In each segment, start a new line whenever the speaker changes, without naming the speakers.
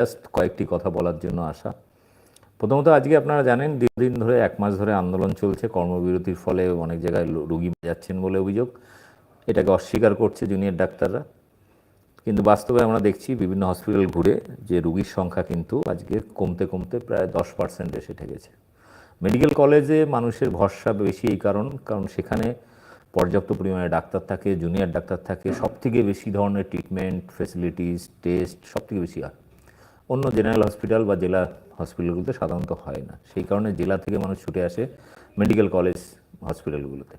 Just কয়েকটি কথা বলার জন্য আসা। প্রথমত আজকে আপনারা জানেন, দীর্ঘদিন ধরে এক মাস ধরে আন্দোলন চলছে, কর্মবিরতির ফলে অনেক জায়গায় রুগী যাচ্ছেন বলে অভিযোগ। এটাকে অস্বীকার করছে জুনিয়র ডাক্তাররা। কিন্তু বাস্তবে আমরা দেখছি বিভিন্ন হসপিটাল ঘুরে যে রুগীর সংখ্যা কিন্তু আজকে কমতে কমতে প্রায় দশ পার্সেন্ট এসে ঠেকেছে। মেডিকেল কলেজে মানুষের ভরসা বেশি এই কারণ কারণ সেখানে পর্যাপ্ত পরিমাণে ডাক্তার থাকে, জুনিয়র ডাক্তার থাকে সব থেকে বেশি ধরনের ট্রিটমেন্ট ফেসিলিটিস টেস্ট সব থেকে বেশি হয়। অন্য জেনারেল হসপিটাল বা জেলা হসপিটালগুলোতে সাধারণত হয় না। সেই কারণে জেলা থেকে মানুষ ছুটে আসে মেডিকেল কলেজ হসপিটালগুলোতে।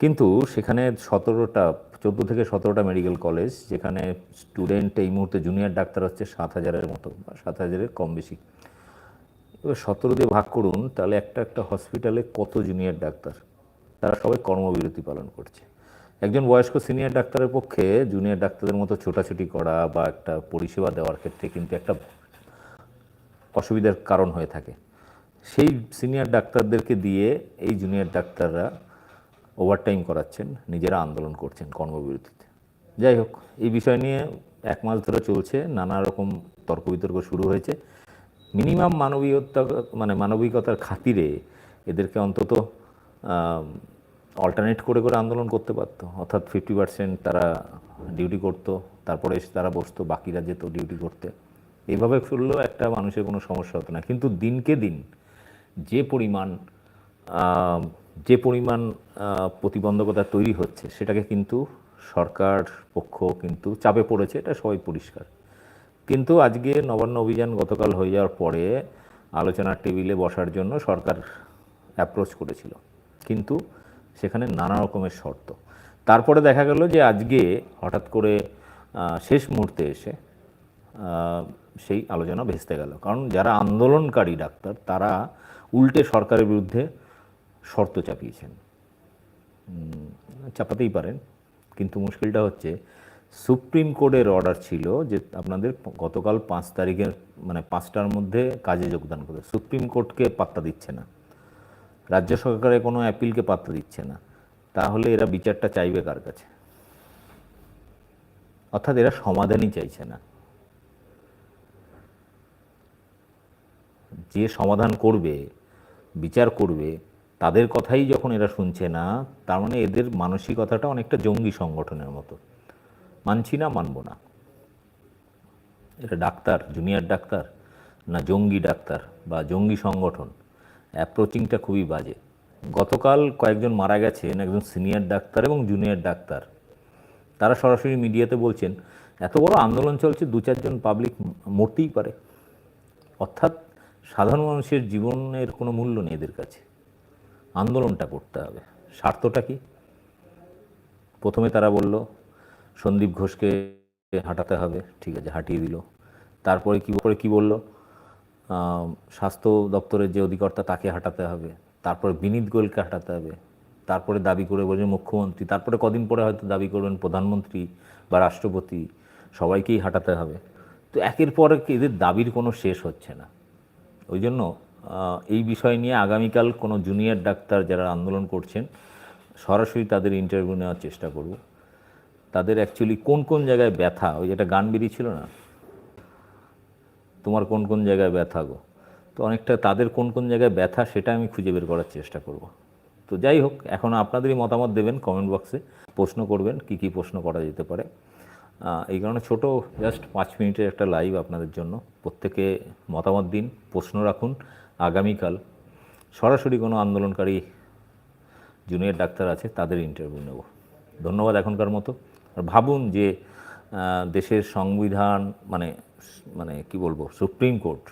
কিন্তু সেখানে সতেরোটা, চোদ্দ থেকে সতেরোটা মেডিকেল কলেজ যেখানে স্টুডেন্ট এই মুহূর্তে জুনিয়র ডাক্তার হচ্ছে সাত হাজারের মতো বা সাত হাজারের কম বেশি। এবার সতেরো দিয়ে ভাগ করুন, তাহলে একটা একটা হসপিটালে কত জুনিয়র ডাক্তার? তারা সবাই কর্মবিরতি পালন করছে। একজন বয়স্ক সিনিয়র ডাক্তারের পক্ষে জুনিয়র ডাক্তারদের মতো ছোটাছুটি করা বা একটা পরিষেবা দেওয়ার ক্ষেত্রে কিন্তু একটা অসুবিধার কারণ হয়ে থাকে। সেই সিনিয়র ডাক্তারদেরকে দিয়ে এই জুনিয়র ডাক্তাররা ওভারটাইম করাচ্ছেন, নিজেরা আন্দোলন করছেন কর্মবিরতিতে। যাই হোক, এই বিষয় নিয়ে এক মাস ধরে চলছে, নানা রকম তর্ক বিতর্ক শুরু হয়েছে। মিনিমাম মানবীয়তা মানে মানবিকতার খাতিরে এদেরকে অন্তত অল্টারনেট করে করে আন্দোলন করতে পারতো। অর্থাৎ ফিফটি পার্সেন্ট তারা ডিউটি করতো, তারপরে এসে তারা বসতো, বাকিরা যেত ডিউটি করতে। এইভাবে চললেও একটা মানুষের কোনো সমস্যা হতো না। কিন্তু দিনকে দিন যে পরিমাণ যে পরিমাণ প্রতিবন্ধকতা তৈরি হচ্ছে, সেটাকে কিন্তু সরকার পক্ষ কিন্তু চাপে পড়েছে, এটা সবাই পরিষ্কার। কিন্তু আজকে নবান্ন অভিযান গতকাল হয়ে যাওয়ার পরে আলোচনার টেবিলে বসার জন্য সরকার অ্যাপ্রোচ করেছিল। কিন্তু সেখানে নানা রকমের শর্ত। তারপরে দেখা গেল যে আজকে হঠাৎ করে শেষ মুহূর্তে এসে সেই আলোচনা ভেস্তে গেল। কারণ যারা আন্দোলনকারী ডাক্তার, তারা উল্টে সরকারের বিরুদ্ধে শর্ত চাপিয়েছেন। চাপাতেই পারেন। কিন্তু মুশকিলটা হচ্ছে, সুপ্রিম কোর্টের অর্ডার ছিল যে আপনাদের গতকাল পাঁচ তারিখের মানে পাঁচটার মধ্যে কাজে যোগদান করবে সুপ্রিম কোর্টকে পাত্তা দিচ্ছে না। রাজ্য সরকারের কোনো অ্যাপিলকে পাত্তা দিচ্ছে না। তাহলে এরা বিচারটা চাইবে কার কাছে? অর্থাৎ এরা সমাধানই চাইছে না। যে সমাধান করবে, বিচার করবে, তাদের কথাই যখন এরা শুনছে না, তার মানে এদের মানসিকতাটা অনেকটা জঙ্গি সংগঠনের মতো। মানছি না, মানব না। এটা ডাক্তার, জুনিয়র ডাক্তার না জঙ্গি ডাক্তার বা জঙ্গি সংগঠন? অ্যাপ্রোচিংটা খুবই বাজে। গতকাল কয়েকজন মারা গেছেন, একজন সিনিয়র ডাক্তার এবং জুনিয়র ডাক্তার। তারা সরাসরি মিডিয়াতে বলছেন, এত বড় আন্দোলন চলছে, দু চারজন পাবলিক মরতেই পারে। অর্থাৎ সাধারণ মানুষের জীবনের কোনো মূল্য নেই এদের কাছে। আন্দোলনটা করতে হবে। স্বার্থটা কি? প্রথমে তারা বলল, সন্দীপ ঘোষকে হাঁটাতে হবে। ঠিক আছে, হাঁটিয়ে দিল। তারপরে কী করে কী বলল? স্বাস্থ্য দপ্তরের যে অধিকর্তা তাকে হাঁটাতে হবে, তারপরে বিনীত গোয়েলকে হাঁটাতে হবে, তারপরে দাবি করে বলছেন মুখ্যমন্ত্রী, তারপরে কদিন পরে হয়তো দাবি করবেন প্রধানমন্ত্রী বা রাষ্ট্রপতি, সবাইকেই হাঁটাতে হবে। তো একের পর এদের দাবির কোনো শেষ হচ্ছে না। ওই জন্য এই বিষয় নিয়ে আগামীকাল কোনো জুনিয়র ডাক্তার যারা আন্দোলন করছেন, সরাসরি তাদের ইন্টারভিউ নেওয়ার চেষ্টা করব। তাদের অ্যাকচুয়ালি কোন কোন জায়গায় ব্যথা, ওই যেটা গান বেরিয়েছিল না? তোমার কোন কোন জায়গায় ব্যথা গো? তো অনেকটা তাদের কোন কোন জায়গায় ব্যথা সেটা আমি খুঁজে বের করার চেষ্টা করব। তো যাই হোক, এখন আপনাদেরই মতামত দেবেন কমেন্ট বক্সে প্রশ্ন করবেন, কি কি প্রশ্ন করা যেতে পারে। এই কারণে ছোট জাস্ট পাঁচ মিনিটের একটা লাইভ আপনাদের জন্য। প্রত্যেকে মতামত দিন, প্রশ্ন রাখুন আগামীকাল। সরাসরি কোনো আন্দোলনকারী জুনিয়র ডাক্তার আছে, তাদের ইন্টারভিউ নেব। ধন্যবাদ এখনকার মতো। আর ভাবুন যে দেশের সংবিধান মানে মানে কি বলব, সুপ্রিম কোর্ট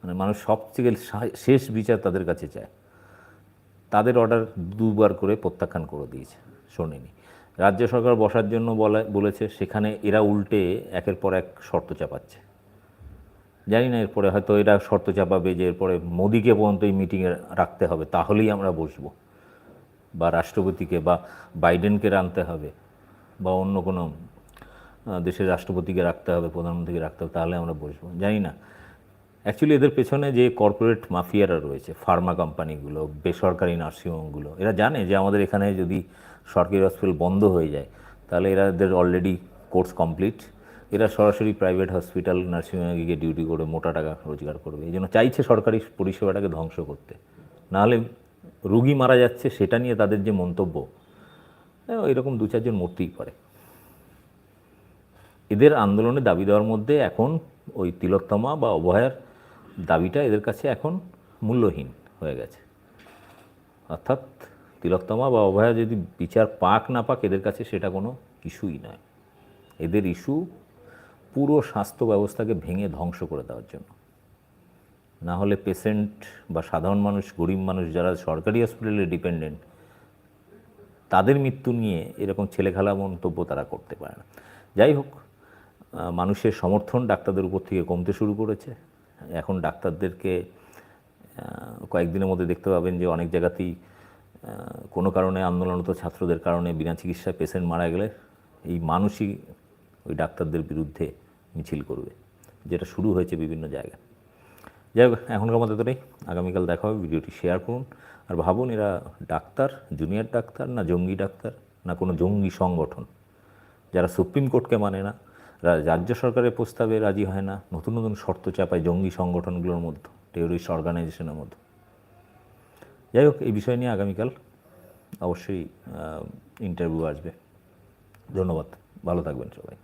মানে মানুষ সব থেকে শেষ বিচার তাদের কাছে চায়। তাদের অর্ডার দুবার করে প্রত্যাখ্যান করে দিয়েছে শোনেনি রাজ্য সরকার বসার জন্য বলা, বলেছে, সেখানে এরা উল্টে একের পর এক শর্ত চাপাচ্ছে। জানি না, এরপরে হয়তো এরা শর্ত চাপাবে যে, এরপরে মোদিকে পর্যন্ত এই মিটিংয়ে রাখতে হবে, তাহলেই আমরা বসবো। বা রাষ্ট্রপতিকে বা বাইডেনকে আনতে হবে, বা অন্য কোনো দেশের রাষ্ট্রপতিকে রাখতে হবে, প্রধানমন্ত্রীকে রাখতে হবে, তাহলে আমরা বসবো। জানি না। অ্যাকচুয়ালি এদের পেছনে যে কর্পোরেট মাফিয়ারা রয়েছে ফার্মা কোম্পানিগুলো বেসরকারি নার্সিংহোমগুলো এরা জানে যে আমাদের এখানে যদি সরকারি হসপিটাল বন্ধ হয়ে যায়, তাহলে এরা এদের অলরেডি কোর্স কমপ্লিট এরা সরাসরি প্রাইভেট হসপিটাল নার্সিংহোমে গিয়ে ডিউটি করে, মোটা টাকা রোজগার করবে। এই জন্য চাইছে সরকারি পরিষেবাটাকে ধ্বংস করতে। নাহলে রুগী মারা যাচ্ছে, সেটা নিয়ে তাদের যে মন্তব্য, এরকম দু চারজন মরতেই পারে। এদের আন্দোলনের দাবি দেওয়ার মধ্যে এখন ওই তিলোত্তমা বা অভয়ার দাবিটা এদের কাছে এখন মূল্যহীন হয়ে গেছে। অর্থাৎ তিলোত্তমা বা অভয়া যদি বিচার পাক না পাক, এদের কাছে সেটা কোনো ইস্যুই নয়। এদের ইস্যু পুরো স্বাস্থ্য ব্যবস্থাকে ভেঙে ধ্বংস করে দেওয়ার জন্য। না হলে পেশেন্ট বা সাধারণ মানুষ, গরিব মানুষ যারা সরকারি হসপিটালে ডিপেন্ডেন্ট, তাদের মৃত্যু নিয়ে এরকম ছেলেখেলা মন্তব্য তারা করতে পারে না। যাই হোক মানুষের সমর্থন ডাক্তারদের উপর থেকে কমতে শুরু করেছে। এখন ডাক্তারদেরকে কয়েকদিনের মধ্যে দেখতে পাবেন যে অনেক জায়গাতেই কোনো কারণে আন্দোলনরত ছাত্রদের কারণে বিনা চিকিৎসায় পেশেন্ট মারা গেলে এই মানুষই ওই ডাক্তারদের বিরুদ্ধে মিছিল করবে, যেটা শুরু হয়েছে বিভিন্ন জায়গায়। যাই হোক, এখনকার মতো এতটাই। আগামীকাল দেখা হবে, ভিডিওটি শেয়ার করুন। আর ভাবুন, এরা ডাক্তার, জুনিয়র ডাক্তার, না জঙ্গি ডাক্তার, না কোনো জঙ্গি সংগঠন, যারা সুপ্রিম কোর্টকে মানে না রাজ্য সরকারের প্রস্তাবে রাজি হয় না। নতুন নতুন শর্ত চাপায় জঙ্গি সংগঠনগুলোর মধ্যে টেরোরিস্ট অর্গানাইজেশনের মধ্যে। যাই হোক, এই বিষয় নিয়ে আগামীকাল অবশ্যই ইন্টারভিউ আসবে। ধন্যবাদ। ভালো থাকবেন সবাই।